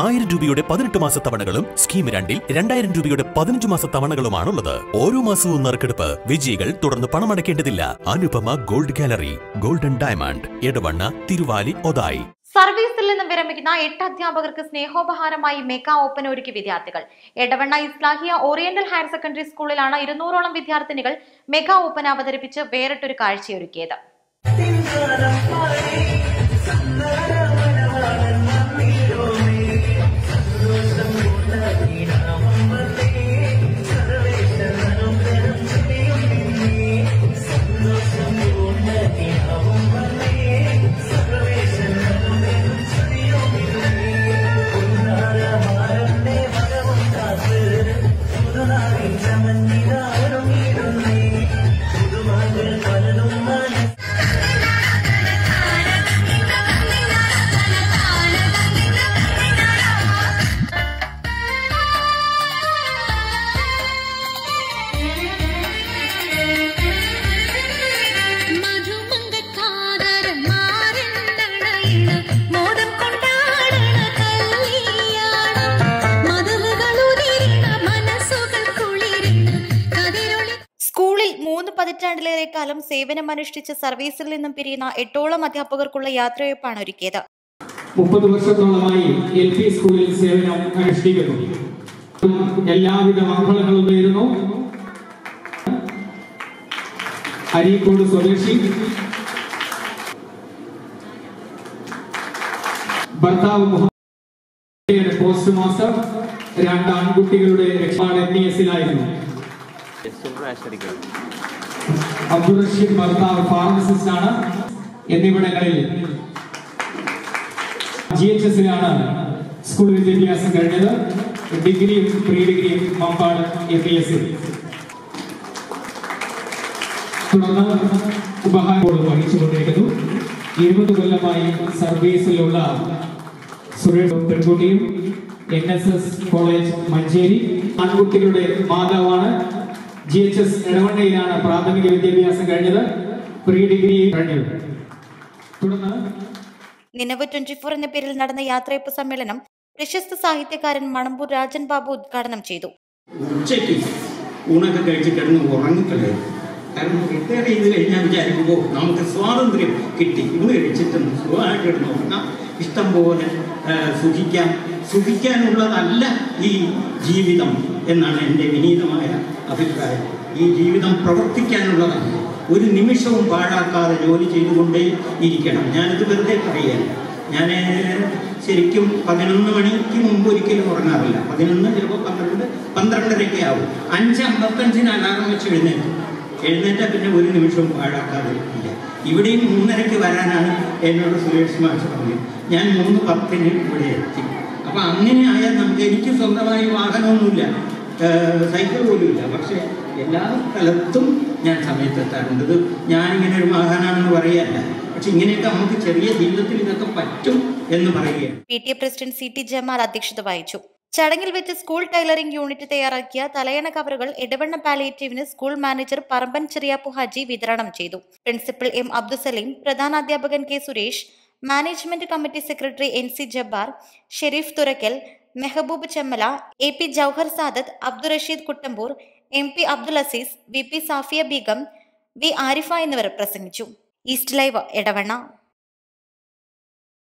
ആയിരം രൂപയുടെ പതിനെട്ട് മാസ തവണകളും സ്കീം രണ്ടിൽ രണ്ടായിരം രൂപയുടെ പതിനഞ്ച് മാസ തവണകളുമാണുള്ളത്. ഓരോ മാസവും നറുക്കെടുപ്പ് വിജയികൾ തുടർന്ന് പണമടയ്ക്കേണ്ടതില്ല. Anupama gold gallery golden diamond Edavanna Thiruvali Othayi. സർവീസിൽ നിന്ന് വിരമിക്കുന്ന എട്ട് അധ്യാപകർക്ക് സ്നേഹോപഹാരമായി മെഗാ ഓപ്പൺ ഒരുക്കി വിദ്യാർത്ഥികൾ. Edavanna Islahiya oriental higher secondary സ്കൂളിലാണ് ഇരുന്നൂറോളം വിദ്യാർത്ഥിനികൾ മെഗാ ഓപ്പൺ അവതരിപ്പിച്ച് വേറിട്ടൊരു കാഴ്ചയൊരുക്കിയത്. മൂന്ന് പതിറ്റാണ്ടിലേറെ കാലം സേവനമനുഷ്ഠിച്ച് സർവീസിൽ നിന്നും പിരിയുന്ന എട്ടോളം അധ്യാപകർക്കുള്ള യാത്രയപ്പാണ് ഒരുക്കിയത്. മുപ്പത് വർഷത്തോളമായി എൽ പി സ്കൂളിൽ സേവനം അനുഷ്ഠിക്കുന്നു. എല്ലാവിധ മംഗളങ്ങളും നേരുന്നു. അരീക്കോട് സ്വദേശി. ഭർത്താവ് മുഹമ്മദ് പോസ്റ്റ് മാസ്റ്റർ രണ്ട് ആൺകുട്ടികളുടെ രക്ഷാട് എൻ ഇ എസിലായിരുന്നു. അബ്ദുൾ റഷീദ് ഭർത്താവ് ഫാർമസിസ്റ്റ് ആണ് എന്നിവിടങ്ങളിൽ ജി എച്ച് എസിലാണ് സ്കൂൾ വിദ്യാഭ്യാസം കഴിഞ്ഞത്. ഡിഗ്രിയും പ്രീ ഡിഗ്രിയും മമ്പാട് എം പി എസ് തുടർന്ന് ഉപഹാരം വഹിച്ചുകൊണ്ടിരിക്കുന്നു. ഇരുപത് കൊല്ലമായി സർവീസിലുള്ള സുരേഷ് പെൺകുട്ടിയും N S S college Manjeri ആൺകുട്ടികളുടെ മാതാവാണ് ജി എച്ച് എസ് എടവണ്ണയിലാണ് പ്രാഥമിക വിദ്യാഭ്യാസം കഴിഞ്ഞത്. പ്രീ ഡിഗ്രി കഴിഞ്ഞത് തുടർന്ന് നിലവ് ട്വന്റി ഫോർ എന്ന പേരിൽ നടന്ന യാത്രയപ്പ് സമ്മേളനം പ്രശസ്ത സാഹിത്യകാരൻ മണമ്പൂർ രാജൻ ബാബു ഉദ്ഘാടനം ചെയ്തു. ഉച്ചയ്ക്ക് ഊണൊക്കെ കഴിച്ച് കിടന്ന് ഉറങ്ങിക്കളയും കാരണം റിട്ടയർ ചെയ്ത് കഴിഞ്ഞാൽ വിചാരിക്കുമ്പോൾ നമുക്ക് സ്വാതന്ത്ര്യം കിട്ടി. ഇന്ന് കഴിച്ചിട്ട് സുഖമായിട്ട് കിടന്ന് ഉറങ്ങാം. ഇഷ്ടം പോലെ സുഖിക്കാം. സുഖിക്കാനുള്ളതല്ല ഈ ജീവിതം എന്നാണ് എന്റെ വിനീതമായ അഭിപ്രായം. ഈ ജീവിതം പ്രവർത്തിക്കാനുള്ളതാണ്. ഒരു നിമിഷവും പാഴാക്കാതെ ജോലി ചെയ്തുകൊണ്ടേ ഇരിക്കണം. ഞാനിത് വെറുതെ പറയുകയല്ല ഞാൻ ശരിക്കും പതിനൊന്ന് മണിക്ക് മുമ്പ് ഒരിക്കലും ഉറങ്ങാറില്ല. പതിനൊന്ന് ചിലപ്പോൾ പന്ത്രണ്ട് പന്ത്രണ്ടരയ്ക്ക് ആവും. അഞ്ച് അമ്പത്തഞ്ചിന് അലാറം വെച്ച് എഴുന്നേറ്റ്. എഴുന്നേറ്റാൽ പിന്നെ ഒരു നിമിഷവും പാഴാക്കാതെ ഇല്ല ഇവിടെയും മൂന്നരയ്ക്ക് വരാനാണ് എന്നോട് സുരേഷ് മാഷ് പറഞ്ഞത്. ഞാൻ മൂന്ന് പത്തിന് ഇവിടെ എത്തി. അപ്പം അങ്ങനെ ആയാൽ നമുക്ക് എനിക്ക് സ്വന്തമായി വാഹനമൊന്നുമില്ല. സൈക്കിൾ പോലും ഇല്ല പക്ഷേ എല്ലാ സ്ഥലത്തും ഞാൻ സമയത്തെത്താറുണ്ട്. ഇത് ഞാനിങ്ങനെ ഒരു മഹാനാണെന്ന് പറയല്ല പക്ഷെ ഇങ്ങനെയൊക്കെ നമുക്ക് ചെറിയ ജീവിതത്തിൽ ഇതൊക്കെ പറ്റും എന്ന് പറയുകയാണ്. P T A president C T Jamal അധ്യക്ഷത വഹിച്ചു. ചടങ്ങിൽ വെച്ച് സ്കൂൾ ടൈലറിംഗ് യൂണിറ്റ് തയ്യാറാക്കിയ തലയണ കവറുകൾ ഇടവണ്ണ പാലിയേറ്റീവിന് സ്കൂൾ മാനേജർ പറമ്പൻ ചെറിയാപ്പു ഹാജി വിതരണം ചെയ്തു. Principal M Abdussaleem പ്രധാനാധ്യാപകൻ K Suresh management committee secretary N C Jabbar Sharif Thurakkal Mehboob Chemmala A P Jouhar Sadath Abdurasheed Kuttampoor M P Abdul Azeez V P Safiya Beegum V Arifa എന്നിവർ പ്രസംഗിച്ചു. East live Edavanna.